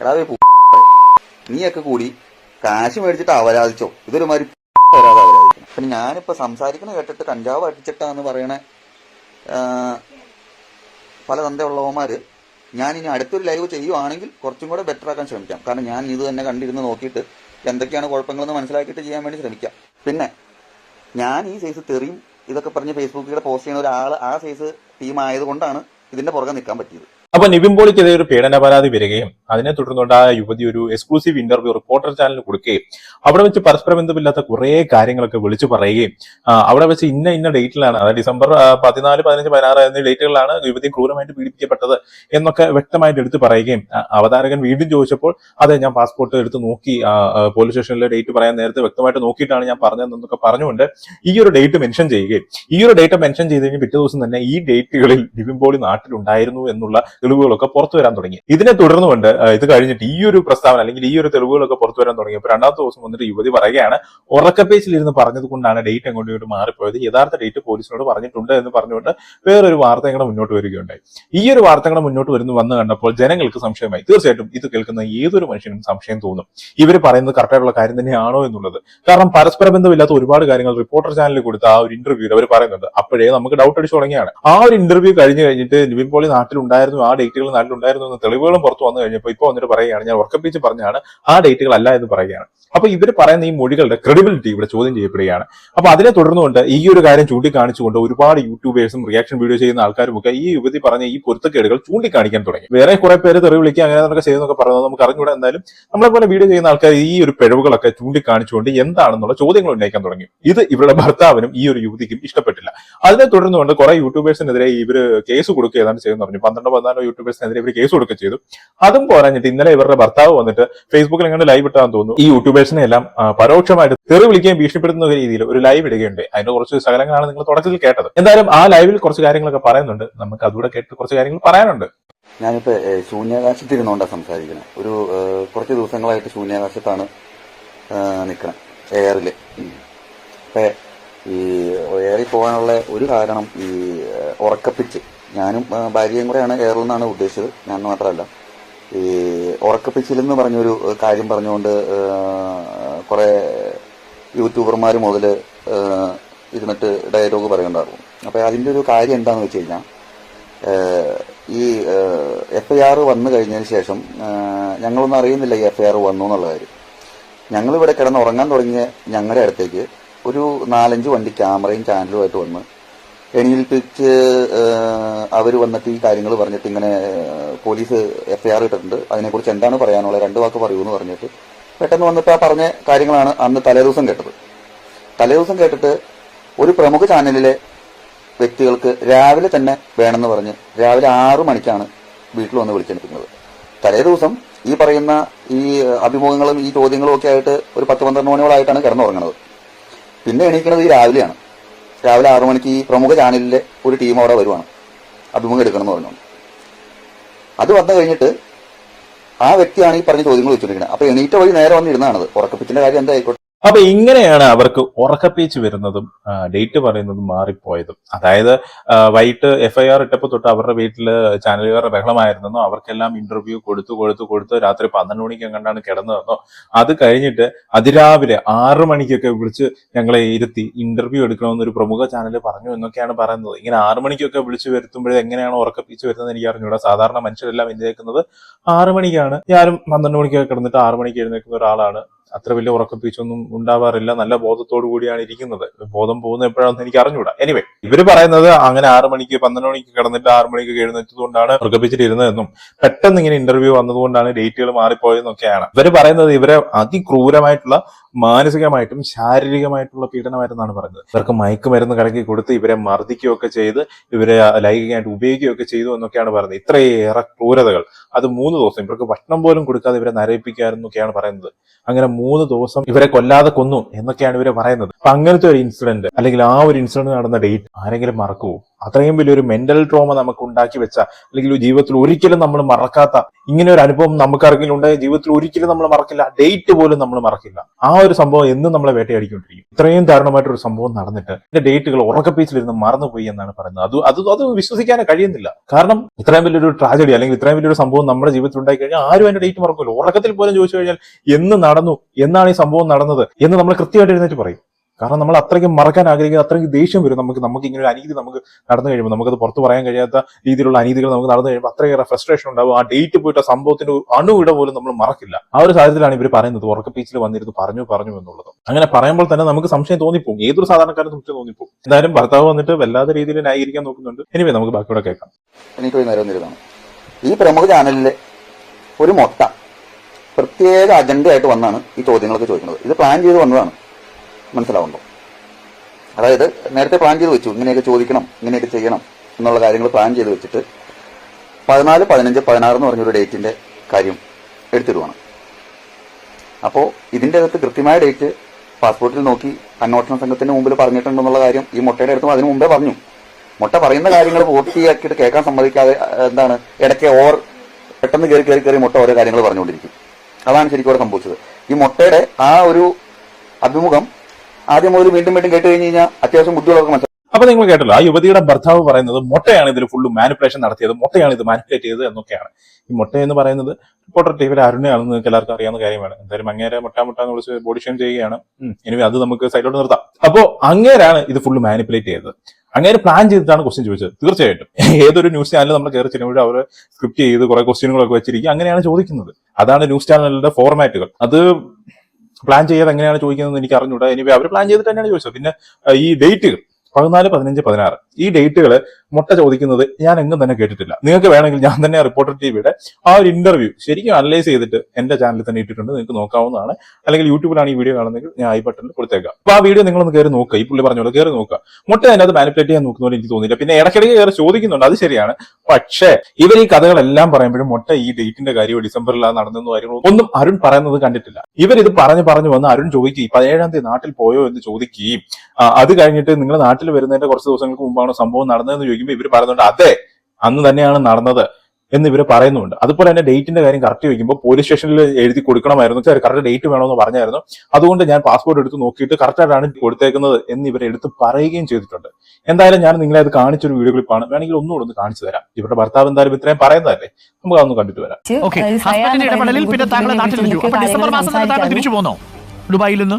എടാ നീയൊക്കെ കൂടി കാശ് മേടിച്ചിട്ട് അവരാധിച്ചോ. ഇതൊരു മാതിരി വരാതെ പിന്നെ ഞാനിപ്പോ സംസാരിക്കുന്ന കേട്ടിട്ട് കഞ്ചാവ് അടിച്ചിട്ടാന്ന് പറയണ പല തന്തയുള്ളവന്മാര് ഞാൻ ഇനി അടുത്തൊരു ലൈവ് ചെയ്യുവാണെങ്കിൽ കുറച്ചും കൂടെ ബെറ്റർ ആക്കാൻ ശ്രമിക്കാം. കാരണം ഞാൻ ഇത് തന്നെ കണ്ടിരുന്ന് നോക്കിയിട്ട് എന്തൊക്കെയാണ് കുഴപ്പങ്ങളെന്ന് മനസ്സിലാക്കിയിട്ട് ചെയ്യാൻ വേണ്ടി ശ്രമിക്കാം. പിന്നെ ഞാൻ ഈ സൈസ് തെറിയും ഇതൊക്കെ പറഞ്ഞ് ഫേസ്ബുക്കിലൂടെ പോസ്റ്റ് ചെയ്യുന്ന ഒരാൾ ആ സൈസ് ടീം ആയതുകൊണ്ടാണ് ഇതിന്റെ പുറകെ നിൽക്കാൻ പറ്റിയത്. അപ്പൊ നിവിൻ പോളിക്കെതിരെ ഒരു പീഡന പരാതി വരികയും അതിനെ തുടർന്നുണ്ടായ യുവതി ഒരു എക്സ്ക്ലൂസീവ് ഇന്റർവ്യൂ റിപ്പോർട്ടർ ചാനലിന് കൊടുക്കുകയും അവിടെ വെച്ച് പരസ്പര ബന്ധമില്ലാത്ത കുറെ കാര്യങ്ങളൊക്കെ വിളിച്ചു പറയുകയും അവിടെ വെച്ച് ഇന്ന ഇന്ന ഡേറ്റിലാണ് അതായത് ഡിസംബർ പതിനാല് പതിനഞ്ച് പതിനാറ് എന്നീ ഡേറ്റുകളിലാണ് യുവതി ക്രൂരമായിട്ട് പീഡിപ്പിക്കപ്പെട്ടത് എന്നൊക്കെ വ്യക്തമായിട്ട് എടുത്തു പറയുകയും അവതാരകൻ വീണ്ടും ചോദിച്ചപ്പോൾ അതെ ഞാൻ പാസ്പോർട്ട് എടുത്ത് നോക്കി പോലീസ് സ്റ്റേഷനിലെ ഡേറ്റ് പറയാൻ നേരത്തെ വ്യക്തമായിട്ട് നോക്കിയിട്ടാണ് ഞാൻ പറഞ്ഞതെന്നൊക്കെ പറഞ്ഞുകൊണ്ട് ഈ ഒരു ഡേറ്റ് മെൻഷൻ ചെയ്യുകയും ഈ ഒരു ഡേറ്റ് മെൻഷൻ ചെയ്ത് കഴിഞ്ഞ് പിറ്റേ ദിവസം തന്നെ ഈ ഡേറ്റുകളിൽ പോളി നാട്ടിലുണ്ടായിരുന്നു എന്നുള്ള തെളിവുകളൊക്കെ പുറത്തു വരാൻ തുടങ്ങി. ഇതിനെ തുടർന്നുകൊണ്ട് ഇത് കഴിഞ്ഞിട്ട് ഈ ഒരു പ്രസ്താവന അല്ലെങ്കിൽ ഈ ഒരു തെളിവുകളൊക്കെ പുറത്തു വരാൻ തുടങ്ങിയപ്പോൾ രണ്ടാമത്തെ ദിവസം വന്നിട്ട് യുവതി പറയുകയാണ് ഉറക്കപ്പേച്ചിലിരുന്ന് പറഞ്ഞത് കൊണ്ടാണ് ഡേറ്റ് അങ്ങോട്ടും ഇങ്ങോട്ട് മാറിപ്പോയത്. യഥാർത്ഥ ഡേറ്റ് പോലീസിനോട് പറഞ്ഞിട്ടുണ്ട് എന്ന് പറഞ്ഞുകൊണ്ട് വേറൊരു വാർത്ത ഇങ്ങനെ മുന്നോട്ട് വരികയുണ്ടായി. ഈ ഒരു വാർത്ത ഇങ്ങനെ മുന്നോട്ട് വരുന്നു വന്ന് കണ്ടപ്പോൾ ജനങ്ങൾക്ക് സംശയമായി. തീർച്ചയായിട്ടും ഇത് കേൾക്കുന്ന ഏതൊരു മനുഷ്യനും സംശയം തോന്നും. ഇവർ പറയുന്നത് കറക്റ്റായിട്ടുള്ള കാര്യം തന്നെയാണോ എന്നുള്ളത്. കാരണം പരസ്പര ബന്ധമില്ലാത്ത ഒരുപാട് കാര്യങ്ങൾ റിപ്പോർട്ടർ ചാനലിൽ കൊടുത്ത ആ ഒരു ഇന്റർവ്യൂവിൽ അവർ പറയുന്നുണ്ട്. അപ്പോഴേ നമുക്ക് ഡൗട്ട് അടിച്ചു തുടങ്ങിയാണ്. ആ ഒരു ഇന്റർവ്യൂ കഴിഞ്ഞ് കഴിഞ്ഞിട്ട് നിവിൻ പോളി നാട്ടിലുണ്ടായിരുന്നു ആ ഡേറ്റുകൾ നാട്ടിലുണ്ടായിരുന്നു എന്ന തെളിവുകളും പുറത്തു വന്നു കഴിഞ്ഞപ്പോൾ ഇപ്പോൾ വന്നിട്ട് പറയുകയാണ് ഞാൻ ഉറക്കപ്പിച്ച് പറഞ്ഞാണ് ആ ഡേറ്റുകൾ അല്ല എന്ന് പറയുകയാണ്. അപ്പൊ ഇവർ പറയുന്ന ഈ മൊഴികളുടെ ക്രെഡിബിലിറ്റി ഇവിടെ ചോദ്യം ചെയ്യപ്പെടുകയാണ്. അപ്പൊ അതിനെ തുടർന്നുകൊണ്ട് ഈ ഒരു കാര്യം ചൂണ്ടിക്കാണിച്ചുകൊണ്ട് ഒരുപാട് യൂട്യൂബേഴ്സും റിയാക്ഷൻ വീഡിയോ ചെയ്യുന്ന ആൾക്കാരും ഒക്കെ ഈ യുവതി പറഞ്ഞ ഈ പൊരുത്തക്കേടുകൾ ചൂണ്ടിക്കാണിക്കാൻ തുടങ്ങി. വേറെ കുറെ പേര് തെറി വിളിക്കുക അങ്ങനെ എന്നൊക്കെ ചെയ്യുന്നൊക്കെ പറയുന്നത് നമുക്ക് അറിഞ്ഞുകൂടെ എന്തായാലും നമ്മളെ പോലെ വീഡിയോ ചെയ്യുന്ന ആൾക്കാർ ഈ ഒരു പിഴവുകളൊക്കെ ചൂണ്ടിക്കാണിച്ചുകൊണ്ട് എന്താണെന്നുള്ള ചോദ്യങ്ങൾ ഉന്നയിക്കാൻ തുടങ്ങി. ഇത് ഇവരുടെ ഭർത്താവിനും ഈ ഒരു യുവതിക്കും ഇഷ്ടപ്പെട്ടില്ല. അതിനെ തുടർന്നുകൊണ്ട് കുറെ യൂട്യൂബേഴ്സിനെതിരെ ഇവർ കേസ് കൊടുക്കുക ഏതാണ്ട് ചെയ്യുന്നു പറഞ്ഞു. പന്ത്രണ്ടോ പതിനാലോ യൂട്യൂബേഴ്സിനെതിരെ ഇവർ കേസ് കൊടുക്കുക ചെയ്തു. അതും പോരാഞ്ഞിട്ട് ഇന്നലെ ഇവരുടെ ഭർത്താവ് വന്നിട്ട് ഫേസ്ബുക്കിൽ എങ്ങനെ ലൈവ് ഇട്ടാന്ന് തോന്നുന്നു. ഈ യൂട്യൂബേഴ്സിനെ എല്ലാം പരോക്ഷമായിട്ട് തെറി വിളിക്കുകയും ഭീഷണിപ്പെടുത്തുന്ന രീതിയിൽ ഒരു ലൈവ് ഇടുകയുണ്ട് അതിന്റെ കുറച്ച് സകലങ്ങളാണ് നിങ്ങൾ തുടക്കത്തിൽ കേട്ടത്. എന്തായാലും ആ ലൈവിൽ കുറച്ച് കാര്യങ്ങളൊക്കെ പറയുന്നുണ്ട്. നമുക്ക് അതുകൂടെ കേട്ട് കുറച്ച് കാര്യങ്ങൾ പറയാനുണ്ട്. ഞാനിപ്പോ ഏഹ്, ശൂന്യാകാശത്തിരുന്നോണ്ടാ സംസാരിക്കുന്നത് ഒരു കുറച്ച് ദിവസങ്ങളായിട്ട് ശൂന്യാകാശത്താണ് നിൽക്കണം എയറിൽ അപ്പൊ ഈ എയറിൽ പോകാനുള്ള ഒരു കാരണം ഈ ഉറക്കപ്പിച്ച്. ഞാനും ഭാര്യയും കൂടെയാണ് എയറിൽ നിന്നാണ് ഉദ്ദേശിച്ചത്. ഞാൻ മാത്രമല്ല. ഈ ഉറക്കപ്പിച്ചിൽ എന്ന് പറഞ്ഞൊരു കാര്യം പറഞ്ഞുകൊണ്ട് കുറേ യൂട്യൂബർമാർ മുതൽ ഇരുന്നിട്ട് ഡയലോഗ് പറയുന്നുണ്ടായിരുന്നു അപ്പോൾ അതിന്റെ ഒരു കാര്യം എന്താണെന്ന് വെച്ച് കഴിഞ്ഞാൽ ഈ എഫ് ഐ ആർ വന്നു കഴിഞ്ഞതിന് ശേഷം ഞങ്ങളൊന്നും അറിയുന്നില്ല ഈ എഫ് ഐ ആർ വന്നു എന്നുള്ള കാര്യം. ഞങ്ങളിവിടെ കിടന്ന് ഉറങ്ങാൻ തുടങ്ങിയ ഞങ്ങളുടെ അടുത്തേക്ക് ഒരു നാലഞ്ച് വണ്ടി ക്യാമറയും ചാനലുമായിട്ട് വന്ന് എണീൽപ്പിച്ച് അവർ വന്നിട്ട് ഈ കാര്യങ്ങൾ പറഞ്ഞിട്ട് ഇങ്ങനെ പോലീസ് എഫ്ഐആർ ഇട്ടിട്ടുണ്ട്. അതിനെക്കുറിച്ച് എന്താണ് പറയാനുള്ളത്? രണ്ട് വാക്ക് പറയൂ എന്ന് പറഞ്ഞിട്ട് പെട്ടെന്ന് വന്നിട്ട് ആ പറഞ്ഞ കാര്യങ്ങളാണ് അന്ന് തലേദിവസം കേട്ടത്. തലേദിവസം കേട്ടിട്ട് ഒരു പ്രമുഖ ചാനലിലെ വ്യക്തികൾക്ക് രാവിലെ തന്നെ വേണമെന്ന് പറഞ്ഞ് രാവിലെ ആറു മണിക്കാണ് വീട്ടിൽ വന്ന് വിളിച്ചെടുക്കുന്നത്. തലേ ദിവസം ഈ പറയുന്ന ഈ അഭിമുഖങ്ങളും ഈ ചോദ്യങ്ങളും ഒക്കെ ആയിട്ട് ഒരു പത്ത് പന്ത്രണ്ട് മണിയോളായിട്ടാണ് കിടന്നുറങ്ങുന്നത് പിന്നെ എണീക്കുന്നത് ഈ രാവിലെയാണ്. രാവിലെ ആറു മണിക്ക് ഈ പ്രമുഖ ചാനലിലെ ഒരു ടീം അവിടെ വരുവാണ്. അഭിമുഖം എടുക്കണം എന്ന് പറഞ്ഞു അത് വന്നു കഴിഞ്ഞിട്ട് ആ വ്യക്തിയാണ് ഈ പറഞ്ഞ ചോദ്യങ്ങൾ വെച്ചിട്ടുണ്ടെങ്കിൽ അപ്പൊ എണീറ്റ വഴി നേരെ വന്നിരുന്നാണത് ഉറക്കപ്പിച്ചിന്റെ കാര്യം എന്തായിക്കോട്ടെ. അപ്പൊ ഇങ്ങനെയാണ് അവർക്ക് ഉറക്കപ്പേച്ച് വരുന്നതും ഡേറ്റ് പറയുന്നതും മാറിപ്പോയതും. അതായത് വൈകിട്ട് എഫ് ഐ ആർ ഇട്ടപ്പോൾ തൊട്ട് അവരുടെ വീട്ടിൽ ചാനലുകാരുടെ ബഹളമായിരുന്നെന്നോ അവർക്കെല്ലാം ഇന്റർവ്യൂ കൊടുത്തു കൊടുത്തു കൊടുത്ത് രാത്രി പന്ത്രണ്ട് മണിക്ക് കണ്ടാണ് കിടന്നതെന്നോ അത് കഴിഞ്ഞിട്ട് അതിരാവിലെ ആറു മണിക്കൊക്കെ വിളിച്ച് ഞങ്ങളെ ഇരുത്തി ഇന്റർവ്യൂ എടുക്കണമെന്ന് ഒരു പ്രമുഖ ചാനൽ പറഞ്ഞു എന്നൊക്കെയാണ് പറയുന്നത്. ഇങ്ങനെ ആറു മണിക്കൊക്കെ വിളിച്ചു വരുത്തുമ്പോഴേ എങ്ങനെയാണ് ഉറക്കപ്പേച്ച് വരുന്നത് എനിക്ക് അറിഞ്ഞൂടാ. സാധാരണ മനുഷ്യരെല്ലാം എഴുന്നേക്കുന്നത് ആറു മണിക്കാണ്. ഞാനും പന്ത്രണ്ട് മണിക്കൊക്കെ കിടന്നിട്ട് ആറു മണിക്ക് എഴുന്നേൽക്കുന്ന ഒരാളാണ്. അത്ര വലിയ ഉറക്കപ്പീച്ചൊന്നും ഉണ്ടാവാറില്ല. നല്ല ബോധത്തോടു കൂടിയാണ് ഇരിക്കുന്നത്. ബോധം പോകുന്ന എപ്പോഴാണെന്ന് എനിക്ക് അറിഞ്ഞുകൂടാ എനിവേ ഇവർ പറയുന്നത് അങ്ങനെ ആറ് മണിക്ക് പന്ത്രണ്ട് മണിക്ക് കിടന്നിട്ട് ആറ് മണിക്ക് എഴുന്നേറ്റതുകൊണ്ടാണ് ഉറക്കപ്പിച്ചിട്ടിരുന്നതെന്നും പെട്ടെന്ന് ഇങ്ങനെ ഇന്റർവ്യൂ വന്നതുകൊണ്ടാണ് ഡേറ്റുകൾ മാറിപ്പോയതെന്നൊക്കെയാണ്. ഇവർ പറയുന്നത് ഇവരെ അതിക്രൂരമായിട്ടുള്ള മാനസികമായിട്ടും ശാരീരികമായിട്ടുള്ള പീഡനമായിരുന്നാണ് പറഞ്ഞത്. ഇവർക്ക് മയക്കുമരുന്ന് കലക്കി കൊടുത്ത് ഇവരെ മർദ്ദിക്കുകയൊക്കെ ചെയ്ത് ഇവരെ ലൈംഗികമായിട്ട് ഉപയോഗിക്കുകയൊക്കെ ചെയ്തു എന്നൊക്കെയാണ് പറയുന്നത്. ഇത്രയേറെ ക്രൂരതകൾ. അത് മൂന്ന് ദിവസം ഇവർക്ക് ഭക്ഷണം പോലും കൊടുക്കാതെ ഇവരെ നരയിപ്പിക്കാമെന്നൊക്കെയാണ് പറയുന്നത്. അങ്ങനെ മൂന്ന് ദിവസം ഇവരെ കൊല്ലാതെ കൊന്നു എന്നൊക്കെയാണ് ഇവരെ പറയുന്നത്. അപ്പൊ അങ്ങനത്തെ ഒരു ഇൻസിഡന്റ് അല്ലെങ്കിൽ ആ ഒരു ഇൻസിഡന്റ് നടന്ന ഡേറ്റ് ആരെങ്കിലും മറക്കുവോ? അത്രയും വലിയൊരു മെന്റൽ ട്രോമ നമുക്ക് ഉണ്ടാക്കി വെച്ച അല്ലെങ്കിൽ ജീവിതത്തിൽ ഒരിക്കലും നമ്മൾ മറക്കാത്ത ഇങ്ങനെ ഒരു അനുഭവം നമുക്ക് ആർക്കെങ്കിലും ഉണ്ടായ ജീവിതത്തിൽ ഒരിക്കലും നമ്മൾ മറക്കില്ല. ഡേറ്റ് പോലും നമ്മൾ മറക്കില്ല. ആ ഒരു സംഭവം എന്നും നമ്മളെ വേട്ടയാടിക്കൊണ്ടിരിക്കും. ഇത്രയും ദാരുണമായിട്ട് ഒരു സംഭവം നടന്നിട്ട് എന്റെ ഡേറ്റുകൾ ഉറക്കപ്പീച്ചിലിരുന്ന് മറന്നുപോയി എന്നാണ് പറയുന്നത്. അത് അത് അത് വിശ്വസിക്കാനേ കഴിയുന്നില്ല. കാരണം ഇത്രയും വലിയൊരു ട്രാജഡി അല്ലെങ്കിൽ ഇത്രയും വലിയൊരു സംഭവം നമ്മുടെ ജീവിതത്തിൽ ഉണ്ടായി കഴിഞ്ഞാൽ ആരും അതിന്റെ ഡേറ്റ് മറക്കില്ല ഉറക്കത്തിൽ പോലും ചോദിച്ചു കഴിഞ്ഞാൽ എന്ന് നടന്നു എന്നാണ് ഈ സംഭവം നടന്നത് എന്ന് നമ്മൾ കൃത്യമായിട്ട് എഴുന്നേറ്റ് പറയും. കാരണം നമ്മൾ അത്രയ്ക്കും മറക്കാൻ ആഗ്രഹിക്കുന്ന അത്രയ്ക്ക് ദേഷ്യം വരും നമുക്ക് നമുക്ക് ഇങ്ങനെ ഒരു അനീതി നമുക്ക് നടന്നു കഴിയുമ്പോൾ. നമുക്കത് പുറത്ത് പറയാൻ കഴിയാത്ത രീതിയിലുള്ള അനീതികൾ നമുക്ക് നടന്നു കഴിയുമ്പോൾ അത്രയേറെ ഫ്രസ്ട്രേഷൻ ഉണ്ടാവും. ആ ഡേറ്റ് പോയിട്ട് ആ സംഭവത്തിന്റെ അണുവിട പോലും നമ്മൾ മറക്കില്ല. ആ ഒരു സാഹചര്യത്തിലാണ് ഇവർ പറയുന്നത്. ഉറക്ക പീച്ചിൽ വന്നിരുന്ന് പറഞ്ഞു പറഞ്ഞു എന്നുള്ളത്. അങ്ങനെ പറയുമ്പോൾ തന്നെ നമുക്ക് സംശയം തോന്നിപ്പോകും. ഏതൊരു സാധാരണക്കാരും സംശയം തോന്നിപ്പോകും. എന്തായാലും ഭർത്താവ് വന്നിട്ട് വല്ലാത്ത രീതിയിൽ ന്യായീകരിക്കാൻ നോക്കുന്നുണ്ട്. എനിവേ നമുക്ക് ബാക്കിയോടെ കേൾക്കാം. എനിക്ക് ഈ പ്രമുഖ ചാനലിലെ ഒരു മൊട്ട പ്രത്യേക അജണ്ടയായിട്ട് വന്നാണ് ഈ ചോദ്യങ്ങളൊക്കെ ചോദിക്കുന്നത്. ഇത് പ്ലാൻ ചെയ്ത് വന്നതാണ്. മനസ്സിലാവുണ്ടോ? അതായത് നേരത്തെ പ്ലാൻ ചെയ്ത് വെച്ചു. ഇങ്ങനെയൊക്കെ ചോദിക്കണം ഇങ്ങനെയൊക്കെ ചെയ്യണം എന്നുള്ള കാര്യങ്ങൾ പ്ലാൻ ചെയ്ത് വെച്ചിട്ട് പതിനാല് പതിനഞ്ച് പതിനാറ് എന്ന് പറഞ്ഞൊരു ഡേറ്റിന്റെ കാര്യം എടുത്തിടുവാണ്. അപ്പോൾ ഇതിന്റെ അകത്ത് കൃത്യമായ ഡേറ്റ് പാസ്പോർട്ടിൽ നോക്കി അന്വേഷണ സംഘത്തിന്റെ മുമ്പിൽ പറഞ്ഞിട്ടുണ്ടെന്നുള്ള കാര്യം ഈ മുട്ടയുടെ അടുത്തും അതിനു മുമ്പേ പറഞ്ഞു. മുട്ട പറയുന്ന കാര്യങ്ങൾ പൂർത്തിയാക്കിയിട്ട് കേൾക്കാൻ സമ്മതിക്കാതെ എന്താണ് ഇടയ്ക്ക് ഓർ പെട്ടെന്ന് കയറി കയറി കയറി മുട്ട ഓരോ കാര്യങ്ങൾ പറഞ്ഞുകൊണ്ടിരിക്കും. അതാണ് ശരിക്കും അവിടെ സംഭവിച്ചത്. ഈ മുട്ടയുടെ ആ ഒരു അഭിമുഖം ആദ്യം മുതൽ വീണ്ടും വീണ്ടും കേട്ട് കഴിഞ്ഞ് കഴിഞ്ഞാൽ അത്യാവശ്യം ബുദ്ധികളൊക്കെ മനസ്സിലാക്കും അപ്പൊ നിങ്ങൾ കേട്ടല്ലോ ആ യുവതിയുടെ ഭർത്താവ് പറയുന്നത് മൊട്ടയാണ് ഇതിൽ ഫുള്ള് മാനിപ്പുലേഷൻ നടത്തിയത് മൊട്ടയാണ് ഇത് മാനിപ്പുലേറ്റ് ചെയ്തത് എന്നൊക്കെയാണ്. ഈ മൊട്ട എന്ന് പറയുന്നത് റിപ്പോർട്ടർ ടിവിയിൽ അരുണയാണെന്ന് നിങ്ങൾക്ക് എല്ലാവർക്കും അറിയാവുന്ന കാര്യമാണ്. എന്തായാലും അങ്ങേരെ മുട്ട മുട്ട എന്ന് വിളിച്ച് ബോഡി ഷെയിം ചെയ്യുകയാണ്. ഇനി അത് നമുക്ക് സൈഡിലോട്ട് നിർത്താം. അപ്പോ അങ്ങേരാണ് ഇത് ഫുള്ള് മാനിപ്പുലേറ്റ് ചെയ്തത്. അങ്ങനെ പ്ലാൻ ചെയ്തിട്ടാണ് ക്വസ്റ്റ്യൻ ചോദിച്ചത് തീർച്ചയായിട്ടും. ഏതൊരു ന്യൂസ് ചാനൽ നമ്മൾ കയറി ചെല്ലുമ്പോഴും അവർ സ്ക്രിപ്റ്റ് ചെയ്ത് കുറെ ക്വസ്റ്റ്യനുകളൊക്കെ വെച്ചിരിക്കും അങ്ങനെയാണ് ചോദിക്കുന്നത്. അതാണ് ന്യൂസ് ചാനലിന്റെ ഫോർമാറ്റുകൾ അത് പ്ലാൻ ചെയ്യാതെ എങ്ങനെയാണ് ചോദിക്കുന്നത് എനിക്ക് അറിഞ്ഞൂടാ ഇനി അവർ പ്ലാൻ ചെയ്തിട്ട് തന്നെയാണ് ചോദിച്ചത്. പിന്നെ ഈ ഡേറ്റുകൾ പതിനാല് പതിനഞ്ച് പതിനാറ്. ഈ ഡേറ്റുകൾ മുട്ട ചോദിക്കുന്നത് ഞാൻ എങ്ങും തന്നെ കേട്ടിട്ടില്ല. നിങ്ങൾക്ക് വേണമെങ്കിൽ ഞാൻ തന്നെ റിപ്പോർട്ടർ ടിവിയുടെ ആ ഒരു ഇന്റർവ്യൂ ശരിക്കും അനലൈസ് ചെയ്തിട്ട് എന്റെ ചാനലിൽ തന്നെ ഇട്ടിട്ടുണ്ട്. നിങ്ങൾക്ക് നോക്കാവുന്നതാണ്. അല്ലെങ്കിൽ യൂട്യൂബിലാണ് ഈ വീഡിയോ കാണുന്നെങ്കിൽ ഞാൻ ഐ ബട്ടണിൽ കൊടുത്തേക്കാം. അപ്പൊ ആ വീഡിയോ നിങ്ങളൊന്ന് കയറി നോക്കുക ഈ പുള്ളി പറഞ്ഞോളൂ കയറി നോക്കുക മുട്ട അതിനകത്ത് മാനിപ്പുലേറ്റ് ചെയ്യാൻ നോക്കുന്നതുകൊണ്ട് എനിക്ക് തോന്നിയില്ല. പിന്നെ ഇടയ്ക്കിടയ്ക്ക് കയറി ചോദിക്കുന്നുണ്ട്. അത് ശരിയാണ്. പക്ഷേ ഇവർ ഈ കഥകളെല്ലാം പറയുമ്പോഴും മുട്ട ഈ ഡേറ്റിന്റെ കാര്യമോ ഡിസംബറിലാണ് നടന്നെന്ന് കാര്യങ്ങളോ ഒന്നും അരുൺ പറയുന്നത് കണ്ടിട്ടില്ല. ഇവർ ഇത് പറഞ്ഞു പറഞ്ഞു വന്ന് അരുൺ ചോദിക്കുകയും പതിനേഴാം തീയതി നാട്ടിൽ പോയോ എന്ന് ചോദിക്കുകയും അത് കഴിഞ്ഞിട്ട് നിങ്ങൾ നാട്ടിൽ വരുന്നതിന്റെ കുറച്ച് ദിവസങ്ങൾക്ക് മുമ്പാണ് സംഭവം നടന്നതെന്ന് ചോദിക്കുമ്പോൾ ഇവർ പറയുന്നുണ്ട് അതെ അന്ന് തന്നെയാണ് നടന്നത് എന്ന് ഇവർ പറയുന്നുണ്ട്. അതുപോലെ തന്നെ ഡേറ്റിന്റെ കാര്യം കറക്റ്റ് ചോദിക്കുമ്പോൾ പോലീസ് സ്റ്റേഷനിൽ എഴുതി കൊടുക്കണമായിരുന്നു. കറക്റ്റ് ഡേറ്റ് വേണമെന്ന് പറഞ്ഞായിരുന്നു. അതുകൊണ്ട് ഞാൻ പാസ്പോർട്ട് എടുത്ത് നോക്കിയിട്ട് കറക്റ്റായിട്ടാണ് കൊടുത്തേക്കുന്നത് എന്ന് ഇവർ എടുത്ത് പറയുകയും ചെയ്തിട്ടുണ്ട്. എന്തായാലും ഞാൻ നിങ്ങളെ അത് കാണിച്ചൊരു വീഡിയോ ക്ലിപ്പാണ് വേണമെങ്കിൽ ഒന്നുകൂടെ ഒന്ന് കാണിച്ചു തരാം. ഇവരുടെ ഭർത്താവ് എന്തായാലും ഇത്രയും പറയുന്നതല്ലേ? നമുക്ക് അതൊന്ന് കണ്ടിട്ട് വരാം. ഹസ്ബൻഡിന്റെ ഇടപെടലിൽ പിന്നെ താങ്കൾ നാട്ടിൽ ഡിസംബർ മാസം തിരിച്ചു പോന്നോ? ദുബായിൽ നിന്ന്?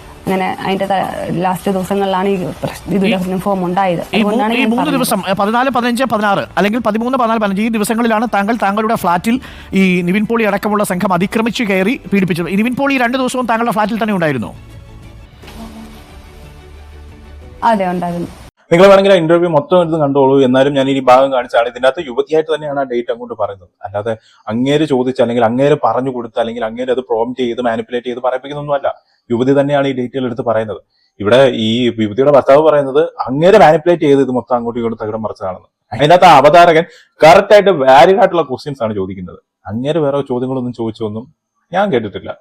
അങ്ങനെ അതിന്റെ ലാസ്റ്റ് ദിവസങ്ങളിലാണ് ഈ പ്രശ്നം ഫോം ഉണ്ടായത്. ഈ മൂന്ന് ദിവസം പതിനാല് പതിനഞ്ച് പതിനാറ് അല്ലെങ്കിൽ പതിമൂന്ന് പതിനാല് പതിനഞ്ച് ഈ ദിവസങ്ങളിലാണ് താങ്കൾ താങ്കളുടെ ഫ്ളാറ്റിൽ ഈ നിവിൻ പോളി അടക്കമുള്ള സംഘം അതിക്രമിച്ച് കയറി പീഡിപ്പിച്ചത്. നിവിൻ പോളി രണ്ട് ദിവസവും താങ്കളുടെ ഫ്ളാറ്റിൽ തന്നെ ഉണ്ടായിരുന്നു? അതെ ഉണ്ടായിരുന്നു. നിങ്ങൾ വേണമെങ്കിൽ ഇന്റർവ്യൂ മൊത്തം എടുത്ത് കണ്ടോളൂ. എന്നാലും ഞാൻ ഈ ഭാഗം കാണിച്ചാണ്. ഇതിനകത്ത് യുവതിയായിട്ട് തന്നെയാണ് ആ ഡേറ്റ് അങ്ങോട്ട് പറയുന്നത്. അല്ലാതെ അങ്ങേര് ചോദിച്ച് അല്ലെങ്കിൽ അങ്ങേര് പറഞ്ഞു കൊടുത്ത് അല്ലെങ്കിൽ അങ്ങേര് അത് പ്രോംപ്റ്റ് ചെയ്ത് മാനിപ്പുലേറ്റ് ചെയ്ത് പറയിപ്പിക്കുന്നൊന്നുമല്ല. യുവതി തന്നെയാണ് ഈ ഡീറ്റെയിൽ എടുത്ത് പറയുന്നത്. ഇവിടെ ഈ യുവതിയുടെ ഭർത്താവ് പറയുന്നത് അങ്ങനെ മാനിപ്പുലേറ്റ് ചെയ്ത് ഇത് മൊത്തം അങ്ങോട്ടും ഇങ്ങോട്ടും തകിടം മറിച്ചതാണെന്ന്. അതിനകത്ത് അവതാരകൻ കറക്റ്റ് ആയിട്ട് വാലിഡ് ആയിട്ടുള്ള ക്വസ്റ്റ്യൻസ് ആണ് ചോദിക്കുന്നത്. അങ്ങനെ വേറെ ചോദ്യങ്ങളൊന്നും ചോദിച്ചൊന്നും ഞാൻ കേട്ടിട്ടില്ല.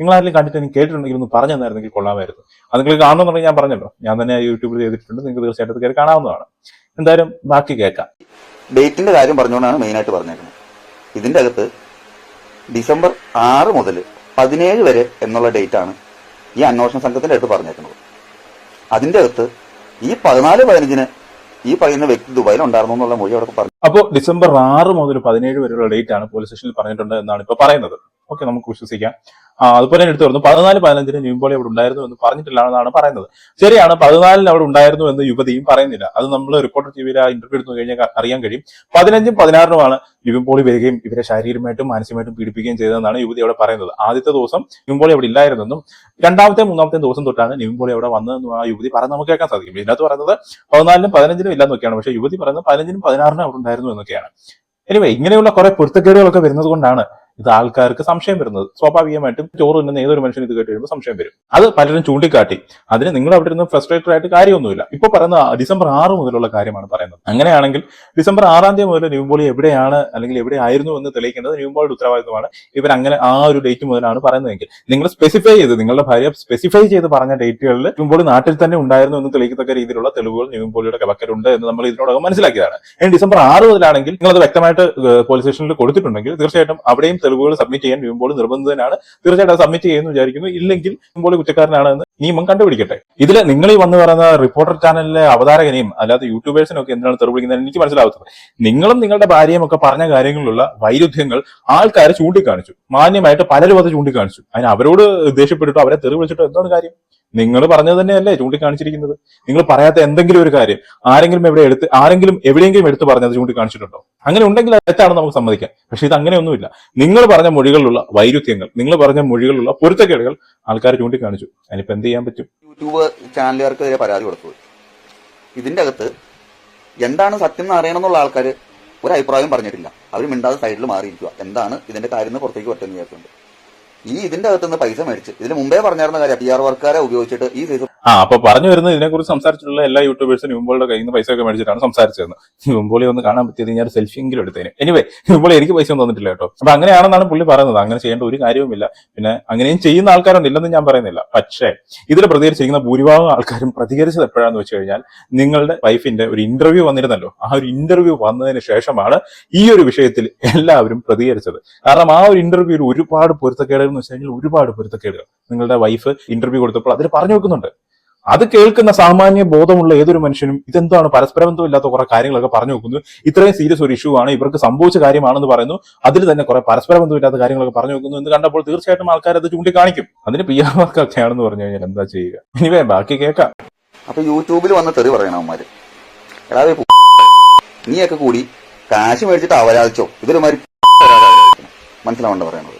നിങ്ങൾ ആരെങ്കിലും കണ്ടിട്ട് എനിക്ക് കേട്ടിട്ടുണ്ടെങ്കിൽ ഒന്ന് പറഞ്ഞു തന്നായിരുന്നെങ്കിൽ കൊള്ളാമായിരുന്നു. അത് നിങ്ങൾ കാണുന്നുണ്ടെങ്കിൽ ഞാൻ പറഞ്ഞല്ലോ. ഞാൻ തന്നെ യൂട്യൂബിൽ ചെയ്തിട്ടുണ്ട്. നിങ്ങൾക്ക് തീർച്ചയായിട്ടും കയറി കാണാവുന്നതാണ്. എന്തായാലും ബാക്കി കേൾക്കാം. ഡേറ്റിന്റെ കാര്യം പറഞ്ഞുകൊണ്ടാണ് മെയിനായിട്ട് പറഞ്ഞേക്കുന്നത്. ഇതിന്റെ അകത്ത് ഡിസംബർ ആറ് മുതൽ പതിനേഴ് വരെ എന്നുള്ള ഡേറ്റാണ് ഈ അന്വേഷണ സംഘത്തിന്റെ അടുത്ത് പറഞ്ഞേക്കുന്നത്. അതിന്റെ അകത്ത് ഈ പതിനാല് പതിനഞ്ചിന് ഈ പറയുന്ന വ്യക്തി ദുബായിൽ ഉണ്ടായിരുന്നു എന്നുള്ള മൊഴി അവിടെ പറഞ്ഞു അപ്പോൾ ഡിസംബർ ആറ് മുതൽ പതിനേഴ് വരെയുള്ള ഡേറ്റ് ആണ് പോലീസ് സ്റ്റേഷനിൽ പറഞ്ഞിട്ടുണ്ട് എന്നാണ് ഇപ്പൊ പറയുന്നത്. ഓക്കെ നമുക്ക് വിശ്വസിക്കാം. അതുപോലെ എടുത്തു പറഞ്ഞു പതിനാല് പതിനഞ്ചിന് ന്യൂബോളി അവിടെ ഉണ്ടായിരുന്നു എന്ന് പറഞ്ഞിട്ടില്ല എന്നാണ് പറയുന്നത്. ശരിയാണ് പതിനാലിന് അവിടെ ഉണ്ടായിരുന്നു എന്ന് യുവതിയും പറയുന്നില്ല. അത് നമ്മൾ റിപ്പോർട്ടർ ടി വിയിൽ ഇന്റർവ്യൂ എടുത്തു കഴിഞ്ഞാൽ അറിയാൻ കഴിയും. പതിനഞ്ചും പതിനാറിനുമാണ് ന്യൂബോളി വരികയും ഇവരെ ശാരീരികമായിട്ടും മാനസികമായിട്ടും പീഡിപ്പിക്കുകയും ചെയ്തതെന്നാണ് യുവതി അവിടെ പറയുന്നത്. ആദ്യത്തെ ദിവസം ന്യൂബോളി അവിടെ ഇല്ലായിരുന്നെന്നും രണ്ടാമത്തെ മൂന്നാമത്തെ ദിവസം തൊട്ടാണ് ന്യൂബോളി അവിടെ വന്നതെന്നും ആ യുവതി പറയുന്നത് നമുക്ക് കേൾക്കാൻ സാധിക്കും. ഇതിനകത്ത് പറയുന്നത് പതിനാലിനും പതിനഞ്ചിനും ഇല്ലെന്നൊക്കെയാണ് പക്ഷേ യുവതി പറയുന്നത് പതിനഞ്ചിനും പതിനാറിനും അവിടെ ഉണ്ടായിരുന്നു എന്നൊക്കെയാണ്. എനിവേ ഇങ്ങനെയുള്ള കുറെ പൊരുത്തക്കേടുകളൊക്കെ വരുന്നത് കൊണ്ടാണ് ഇത് ആൾക്കാർക്ക് സംശയം വരുന്നത്. സ്വാഭാവികമായിട്ടും ചോറ് തിന്നുന്ന ഏതൊരു മനുഷ്യൻ ഇത് കേട്ട് വരുമ്പോൾ സംശയം വരും. അത് പലരും ചൂണ്ടിക്കാട്ടി. അതിന് നിങ്ങൾ അവിടെ ഇരുന്ന് ഫ്രസ്ട്രേറ്റഡ് ആയിട്ട് കാര്യമൊന്നുമില്ല. ഇപ്പൊ പറയുന്ന ഡിസംബർ ആറ് മുതലുള്ള കാര്യമാണ് പറയുന്നത്. അങ്ങനെയാണെങ്കിൽ ഡിസംബർ ആറാം തീയതി മുതൽ ന്യൂബോളി എവിടെയാണ് അല്ലെങ്കിൽ എവിടെ ആയിരുന്നു എന്ന് തെളിയിക്കേണ്ടത് ന്യൂബോളിയുടെ ഉത്തരവാദിത്തമാണ് ഇവർ അങ്ങനെ ആ ഒരു ഡേറ്റ് മുതലാണ് പറയുന്നതെങ്കിൽ നിങ്ങൾ സ്പെസിഫൈ ചെയ്ത് നിങ്ങളുടെ ഭാര്യ സ്പെസിഫൈ ചെയ്ത് പറഞ്ഞ ഡേറ്റുകളിൽ ന്യൂബോളി നാട്ടിൽ തന്നെ ഉണ്ടായിരുന്നു എന്ന് തെളിയിക്കത്തക്ക രീതിയിലുള്ള തെളിവുകൾ ന്യൂബോളിയുടെ കവക്കലുണ്ട് എന്ന് നമ്മൾ ഇതിനോടകം മനസ്സിലാക്കിയതാണ്. ഡിസംബർ ആറ് മുതലാണെങ്കിൽ നിങ്ങൾ അത് വ്യക്തമായിട്ട് പോലീസ് സ്റ്റേഷനിൽ കൊടുത്തിട്ടുണ്ടെങ്കിൽ തീർച്ചയായിട്ടും അവിടെയും തെളിവുകൾ സബ്മിറ്റ് ചെയ്യാൻ വിമ്പോൾ നിർബന്ധിതനാണ്. തീർച്ചയായിട്ടും സബ്മിറ്റ് ചെയ്യുമെന്ന് വിചാരിക്കുന്നു. ഇല്ലെങ്കിൽ വിമ്പോൾ കുറ്റക്കാരനാണെന്ന് നിയമം കണ്ടുപിടിക്കട്ടെ. ഇതിൽ നിങ്ങൾ ഈ വന്ന് പറയുന്ന റിപ്പോർട്ടർ ചാനലിലെ അവതാരകനെയും അല്ലാതെ യൂട്യൂബേഴ്സിനും ഒക്കെ എന്തിനാണ് തെറിവിളിക്കുന്നത് എനിക്ക് മനസ്സിലാവുന്നത് നിങ്ങളും നിങ്ങളുടെ ഭാര്യയും ഒക്കെ പറഞ്ഞ കാര്യങ്ങളിലുള്ള വൈരുദ്ധ്യങ്ങൾ ആൾക്കാരെ ചൂണ്ടിക്കാണിച്ചു. മാന്യമായിട്ട് പലരും അത് ചൂണ്ടിക്കാണിച്ചു. അതിന് അവരോട് ദേഷ്യപ്പെട്ടിട്ടോ അവരെ തെറി വിളിച്ചിട്ടോ എന്താണ് കാര്യം? നിങ്ങൾ പറഞ്ഞത് തന്നെയല്ലേ ചൂണ്ടിക്കാണിച്ചിരിക്കുന്നത്? നിങ്ങൾ പറയാത്ത എന്തെങ്കിലും ഒരു കാര്യം ആരെങ്കിലും എവിടെ എടുത്ത് ആരെങ്കിലും എവിടെയെങ്കിലും എടുത്ത് പറഞ്ഞത് ചൂണ്ടിക്കാണിച്ചിട്ടുണ്ടോ? അങ്ങനെ ഉണ്ടെങ്കിൽ തെറ്റാണെന്ന് നമുക്ക് സമ്മതിക്കാം. പക്ഷെ ഇത് അങ്ങനെയൊന്നുമില്ല. നിങ്ങൾ പറഞ്ഞ മൊഴികളിലുള്ള വൈരുദ്ധ്യങ്ങൾ നിങ്ങൾ പറഞ്ഞ മൊഴികളിലുള്ള പൊരുത്തക്കേടുകൾ ആൾക്കാർ ചൂണ്ടിക്കാണിച്ചു. അതിനിപ്പോ എന്ത് ചെയ്യാൻ പറ്റും? യൂട്യൂബ് ചാനലുകാർക്കെതിരെ പരാതി കൊടുത്തു. ഇതിന്റെ അകത്ത് എന്താണ് സത്യം എന്ന് അറിയണമെന്നുള്ള ആൾക്കാർ ഒരു അഭിപ്രായം പറഞ്ഞിട്ടില്ല. അവർ മിണ്ടാതെ സൈഡിൽ മാറിയിരിക്കുക എന്താണ് ഇതിന്റെ കാര്യം എന്ന് പുറത്തേക്ക് വിചാരിച്ചുണ്ട് ഈ ഇതിന്റെ അകത്ത് നിന്ന് പൈസ മേടിച്ച് ഇതിന് മുമ്പേ പറഞ്ഞിരുന്ന കാര്യം പി ആർ വർക്കാരെ ഉപയോഗിച്ചിട്ട് ഈ സൈസ് ആ അപ്പൊ പറഞ്ഞു വരുന്നത് ഇതിനെക്കുറിച്ച് സംസാരിച്ചിട്ടുള്ള എല്ലാ യൂട്യൂബേഴ്സും യുമ്പോളുടെ കയ്യിൽ നിന്ന് പൈസ ഒക്കെ മേടിച്ചിട്ടാണ് സംസാരിച്ചത് യുമ്പോളി ഒന്ന് കാണാൻ പറ്റിയത് ഞാൻ സെൽഫി എങ്കിലും എടുത്തേനെ. എനിവേ യുമ്പോളി എനിക്ക് പൈസ ഒന്നും തന്നിട്ടില്ല കേട്ടോ. അപ്പൊ അങ്ങനെയാണെന്നാണ് പുള്ളി പറയുന്നത്. അങ്ങനെ ചെയ്യേണ്ട ഒരു കാര്യവുമില്ല. പിന്നെ അങ്ങനെയും ചെയ്യുന്ന ആൾക്കാരുണ്ട് ഇല്ലെന്ന് ഞാൻ പറയുന്നില്ല. പക്ഷേ ഇതിൽ പ്രതികരിച്ചിരിക്കുന്ന ഭൂരിഭാഗം ആൾക്കാരും പ്രതികരിച്ചത് എപ്പോഴാന്ന് വെച്ച് കഴിഞ്ഞാൽ നിങ്ങളുടെ വൈഫിന്റെ ഒരു ഇന്റർവ്യൂ വന്നിരുന്നല്ലോ. ആ ഒരു ഇന്റർവ്യൂ വന്നതിന് ശേഷമാണ് ഈ ഒരു വിഷയത്തിൽ എല്ലാവരും പ്രതികരിച്ചത്. കാരണം ആ ഒരു ഇന്റർവ്യൂവിൽ ഒരുപാട് പൊരുത്തക്കേടുകൾ എന്ന് വെച്ച് കഴിഞ്ഞാൽ ഒരുപാട് പൊരുത്തക്കേടുകൾ നിങ്ങളുടെ വൈഫ് ഇന്റർവ്യൂ കൊടുത്തപ്പോൾ അതിൽ പറഞ്ഞു വെക്കുന്നുണ്ട്. അത് കേൾക്കുന്ന സാമാന്യ ബോധമുള്ള ഏതൊരു മനുഷ്യനും ഇതെന്താണ് പരസ്പര ബന്ധമില്ലാത്ത കുറെ കാര്യങ്ങളൊക്കെ പറഞ്ഞു വെക്കുന്നു ഇത്രയും സീരിയസ് ഒരു ഇഷ്യൂ ആണ്. ഇവർക്ക് സംഭവിച്ച കാര്യമാണെന്ന് പറയുന്നു. അതിൽ തന്നെ കുറെ പരസ്പര ബന്ധമില്ലാത്ത കാര്യങ്ങളൊക്കെ പറഞ്ഞു നോക്കുന്നു എന്ന് കണ്ടപ്പോൾ തീർച്ചയായിട്ടും ആൾക്കാർ അത് ചൂണ്ടിക്കാണിക്കും. അതിന് പി ആർ വർക്കൊക്കെയാണെന്ന് പറഞ്ഞു കഴിഞ്ഞാൽ എന്താ ചെയ്യുക? ഇനിവേ ബാക്കി കേൾക്കാം. അപ്പൊ യൂട്യൂബിൽ വന്ന തെറി പറയണം അവന്മാര്. നീയൊക്കെ കൂടി കാശ് മേടിച്ചിട്ട് ഇതൊരു ഇതൊരുമാതിരി മനസ്സിലാവണ്ട പറയണത്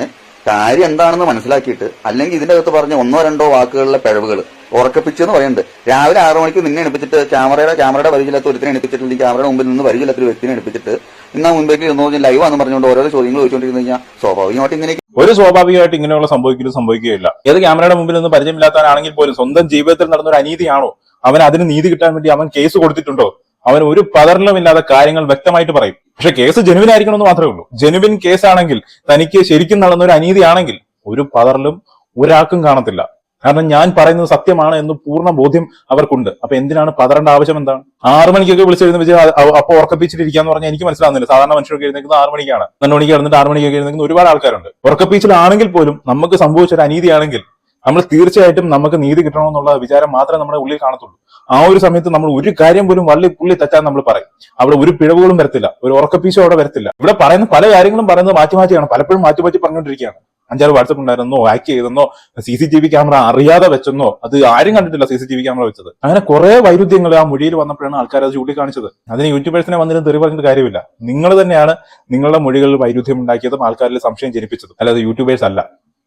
ഏഹ് കാര്യം എന്താണെന്ന് മനസ്സിലാക്കിയിട്ട് അല്ലെങ്കിൽ ഇതിന്റെ അകത്ത് പറഞ്ഞ ഒന്നോ രണ്ടോ വാക്കുകളിലെ പിഴവുകൾ ഉറക്കപ്പിച്ചെന്ന് പറയുന്നുണ്ട്. രാവിലെ ആറു മണിക്ക് നിന്നെ എണിപ്പിച്ചിട്ട് ക്യാമറയുടെ ക്യാമറയുടെ പരിചയമില്ലാത്ത ഒരുത്തിനെ എണിപ്പിച്ചിട്ട് ക്യാമറയുടെ മുമ്പിൽ നിന്ന് പരിചയമില്ലാത്ത ഒരു വ്യക്തിനെ എണിപ്പിച്ചിട്ട് ഇന്നാ മുമ്പേക്ക് ഇരുന്നു പറഞ്ഞ് ലൈവ് ആണെന്ന് പറഞ്ഞുകൊണ്ട് ഓരോ ചോദ്യങ്ങൾ ചോദിച്ചുകൊണ്ടിരുന്നു കഴിഞ്ഞാൽ സ്വാഭാവികമായിട്ട് ഇങ്ങനെ ഒരു സ്വാഭാവികമായിട്ട് ഇങ്ങനെയുള്ള സംഭവിക്കലും സംഭവിക്കുകയില്ല. ഏത് ക്യാമറയുടെ മുമ്പിൽ നിന്ന് പരിചയമില്ലാത്തവനാണെങ്കിൽ പോലും സ്വന്തം ജീവിതത്തിൽ നടന്ന ഒരു അനീതിയാണോ? അവൻ അതിന് നീതി കിട്ടാൻ വേണ്ടി അവൻ കേസ് കൊടുത്തിട്ടുണ്ടോ? അവൻ ഒരു പതറലുമില്ലാതെ കാര്യങ്ങൾ വ്യക്തമായിട്ട് പറയും. പക്ഷെ കേസ് ജെനുവിൻ ആയിരിക്കണമെന്ന് മാത്രമേ ഉള്ളൂ. ജെനുവിൻ കേസാണെങ്കിൽ തനിക്ക് ശരിക്കും നടന്ന ഒരു അനീതിയാണെങ്കിൽ ഒരു പതറിലും ഒരാൾക്കും കാണത്തില്ല. കാരണം ഞാൻ പറയുന്നത് സത്യമാണ് എന്ന് പൂർണ ബോധ്യം അവർക്കുണ്ട്. അപ്പൊ എന്തിനാണ് പതറേണ്ട ആവശ്യം എന്താണ്? ആറ് മണിക്കൊക്കെ വിളിച്ച് എഴുന്നേച്ച് അപ്പൊ ഉറക്കപ്പിച്ചിട്ടിരിക്കാന്ന് പറഞ്ഞാൽ എനിക്ക് മനസ്സിലാവുന്നില്ല. സാധാരണ മനുഷ്യരൊക്കെ എഴുന്നേക്കുന്നത് ആറ് മണിക്കാണ്. രണ്ട് മണിക്ക് കിടന്നിട്ട് ആറ് മണിക്കൊക്കെ എഴുന്നേക്കുന്ന ഒരുപാട് ആൾക്കാരുണ്ട്. ഉറക്കപ്പീച്ചിലാണെങ്കിൽ പോലും നമുക്ക് സംഭവിച്ച ഒരു അനീതിയാണെങ്കിൽ നമ്മൾ തീർച്ചയായിട്ടും നമുക്ക് നീതി കിട്ടണമെന്നുള്ള വിചാരം മാത്രമേ നമ്മുടെ ഉള്ളിൽ കാണത്തുള്ളൂ. ആ ഒരു സമയത്ത് നമ്മൾ ഒരു കാര്യം പോലും വള്ളി പുള്ളി തെറ്റാൻ നമ്മൾ പറയും. അവിടെ ഒരു പിഴവുകളും വരത്തില്ല. ഒരു ഉറക്കപ്പീശോ അവിടെ വരത്തില്ല. ഇവിടെ പറയുന്ന പല കാര്യങ്ങളും പറയുന്നത് മാറ്റി മാറ്റിയാണ്. പലപ്പോഴും മാറ്റി മാറ്റി പറഞ്ഞുകൊണ്ടിരിക്കുകയാണ്. അഞ്ചാറ് വാട്സപ്പ് ഉണ്ടായിരുന്നോ? Hack ചെയ്തെന്നോ? C C T V camera അറിയാതെ വെച്ചെന്നോ? അത് ആരും കണ്ടിട്ടില്ല C C T V camera വെച്ചത്. അങ്ങനെ കുറെ വൈരുദ്ധ്യങ്ങൾ ആ മൊഴിയിൽ വന്നപ്പോഴാണ് ആൾക്കാർ അത് ചൂണ്ടിക്കാണിച്ചത്. അതിന് യൂട്യൂബേഴ്സിനെ വന്നിരുന്ന് തെറി പറഞ്ഞിട്ട് കാര്യമില്ല. നിങ്ങൾ തന്നെയാണ് നിങ്ങളുടെ മൊഴികളിൽ വൈരുദ്ധ്യം ഉണ്ടാക്കിയതും ആൾക്കാരിൽ സംശയം ജനിപ്പിച്ചതും. അല്ലാതെ യൂട്യൂബേഴ്സ് അല്ല.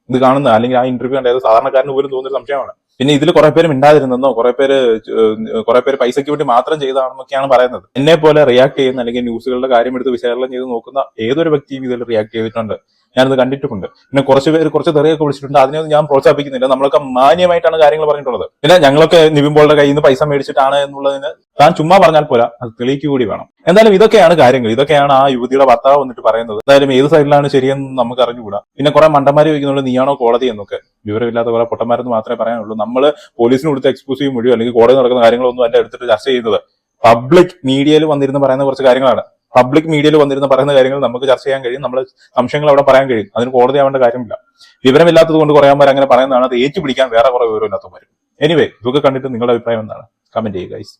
ഇത് കാണുന്നത് അല്ലെങ്കിൽ ആ ഇന്റർവ്യൂ കണ്ട സാധാരണക്കാരന് പോലും തോന്നുന്ന സംശയമാണ്. പിന്നെ ഇതിൽ കുറെ പേര് മിണ്ടാതിരുന്നെന്നോ കുറെ പേര് കുറെ പേര് പൈസയ്ക്ക് വേണ്ടി മാത്രം ചെയ്തതാണെന്നൊക്കെയാണ് പറയുന്നത്. എന്നെ പോലെ റിയാക്ട് ചെയ്യുന്ന അല്ലെങ്കിൽ ന്യൂസുകളുടെ കാര്യം എടുത്ത് വിശകലനം ചെയ്ത് നോക്കുന്ന ഏതൊരു വ്യക്തിയും ഇതിൽ റിയാക്ട് ചെയ്തിട്ടുണ്ട്. ഞാനത് കണ്ടിട്ടുമുണ്ട്. പിന്നെ കുറച്ച് പേര് കുറച്ച് തെറിയൊക്കെ വിളിച്ചിട്ടുണ്ട്. അതിനെയൊന്നും ഞാൻ പ്രോത്സാഹിപ്പിക്കുന്നില്ല. നമ്മളൊക്കെ മാന്യമായിട്ടാണ് കാര്യങ്ങൾ പറഞ്ഞിട്ടുള്ളത്. പിന്നെ ഞങ്ങളൊക്കെ നിവിൻ പോളുടെ കയ്യിൽ നിന്ന് പൈസ മേടിച്ചിട്ടാണ് എന്നുള്ളതിന് താൻ ചുമ്മാ പറഞ്ഞാൽ പോരാ. അത് തെളിയിക്കുക കൂടി വേണം. എന്തായാലും ഇതൊക്കെയാണ് കാര്യങ്ങൾ. ഇതൊക്കെയാണ് ആ യുവതിയുടെ ഭർത്താവ് വന്നിട്ട് പറയുന്നത്. എന്തായാലും ഏത് സൈഡിലാണ് ശരിയെന്ന് നമുക്ക് അറിഞ്ഞുകൂടാ. പിന്നെ കുറെ മണ്ടന്മാര് ചോദിക്കുന്നുണ്ട് നീയാണോ കോടതി? എന്നൊക്കെ. വിവരമില്ലാത്ത കുറെ പൊട്ടന്മാരെന്ന് മാത്രമേ പറയാനുള്ളൂ. നമ്മൾ പോലീസിന് കൊടുത്ത് കൊടുത്ത ചെയ്യും മുഴുവൻ അല്ലെങ്കിൽ കോടതി നടക്കുന്ന കാര്യങ്ങളൊന്നും അല്ല എടുത്തിട്ട് ചർച്ച ചെയ്യുന്നത്. പബ്ലിക് മീഡിയയിൽ വന്നിരുന്ന് പറയുന്ന കുറച്ച് കാര്യങ്ങളാണ്. പബ്ലിക് മീഡിയയിൽ വന്നിരുന്ന പറയുന്ന കാര്യങ്ങൾ നമുക്ക് ചർച്ച ചെയ്യാൻ കഴിയും. നമ്മൾ സംശയങ്ങൾ അവിടെ പറയാൻ കഴിയും. അതിന് കോടതി ആവേണ്ട കാര്യമില്ല. വിവരമില്ലാത്തത് കൊണ്ട് കുറേ പേർ അങ്ങനെ പറയുന്നതാണ് അത് ഏറ്റുപിടിക്കാൻ വേറെ കുറെ വിവരമില്ലാത്തവരും എനിവേ ഇതൊക്കെ കണ്ടിട്ട് നിങ്ങളുടെ അഭിപ്രായം എന്താണ്? കമന്റ് ചെയ്യുക ഗൈസ്